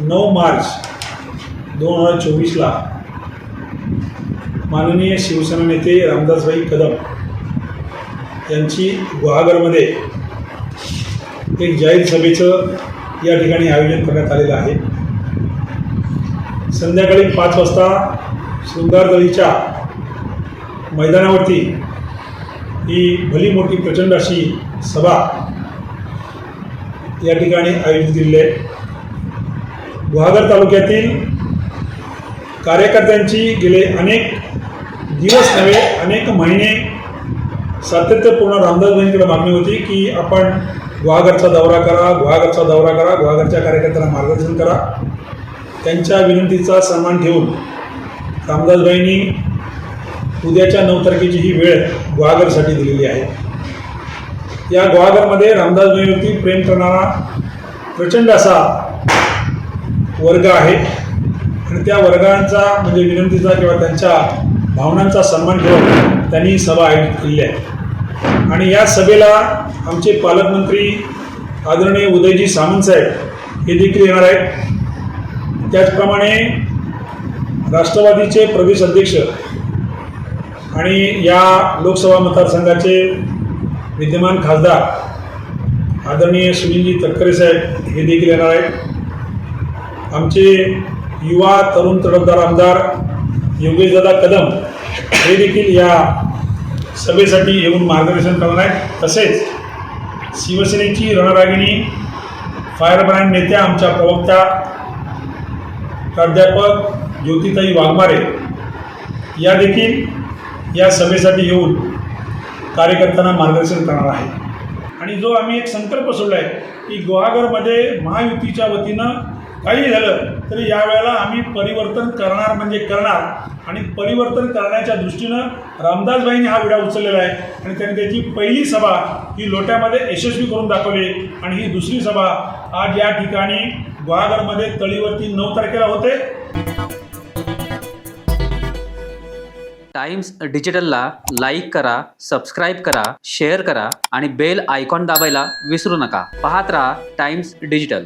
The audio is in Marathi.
नऊ मार्च दोन हजार चोवीसला माननीय शिवसेना नेते रामदासभाई कदम यांची गुहागरमध्ये एक जाहीर सभेचं या ठिकाणी आयोजन करण्यात आलेलं आहे. संध्याकाळी पाच वाजता शृंगारदळीच्या मैदानावरती ही भली मोठी प्रचंड अशी सभा या ठिकाणी आयोजित केलेली आहे. गुहागर तालुक्यातील कार्यकर्त्यांची गेले अनेक दिवस नव्हे अनेक महिने सातत्यपूर्ण रामदासबाईंकडे मागणी होती की आपण गुहागरचा दौरा करा गुहागरचा दौरा करा गुहागरच्या कार्यकर्त्यांना मार्गदर्शन करा. त्यांच्या विनंतीचा सन्मान ठेवून रामदासबाईंनी उद्याच्या नऊ तारखेची ही वेळ गुहागरसाठी दिलेली आहे. या गुहागरमध्ये रामदासबाईंवरती प्रेम करणारा प्रचंड असा वर्ग आहे. आणि त्या वर्गांचा म्हणजे विनंतीचा किंवा त्यांच्या भावनांचा सन्मान ठेवून त्यांनी सभा आयोजित केली आहे. आणि या सभेला आमचे पालकमंत्री आदरणीय उदयजी सामंत साहेब हे देखील येणार आहेत. त्याचप्रमाणे राष्ट्रवादीचे प्रदेश अध्यक्ष आणि या लोकसभा मतदारसंघाचे विद्यमान खासदार आदरणीय सुनीलजी तटकरे साहेब हे देखील येणार आहेत. आमचे युवा तरुण तडफदार आमदार योगेशदादा कदम हे देखील या सभेसाठी येऊन मार्गदर्शन करणार आहेत. तसेच शिवसेनेची रणरागिणी फायर ब्रँड नेत्या आमच्या प्रवक्त्या प्राध्यापक ज्योतिताई वाघमारे या देखील या सभेसाठी येऊन कार्यकर्त्यांना मार्गदर्शन करणार आहे आणि जो आम्ही एक संकल्प सोडला आहे की गुहागरमध्ये महायुतीच्या वतीनं काही झालं तरी यावेळेला आम्ही परिवर्तन करणार म्हणजे करणार. आणि परिवर्तन करण्याच्या दृष्टीनं रामदासबाईंनी हा विडा उचललेला आहे. आणि त्यांनी त्याची पहिली सभा ही लोट्यामध्ये यशस्वी करून दाखवली आणि ही दुसरी सभा आज या ठिकाणी गुहागरमध्ये तळीवरती नऊ तारखेला होते. टाइम्स डिजिटलला लाईक करा सबस्क्राईब करा शेअर करा आणि बेल आयकॉन दाबायला विसरू नका. पाहत राहा टाइम्स डिजिटल.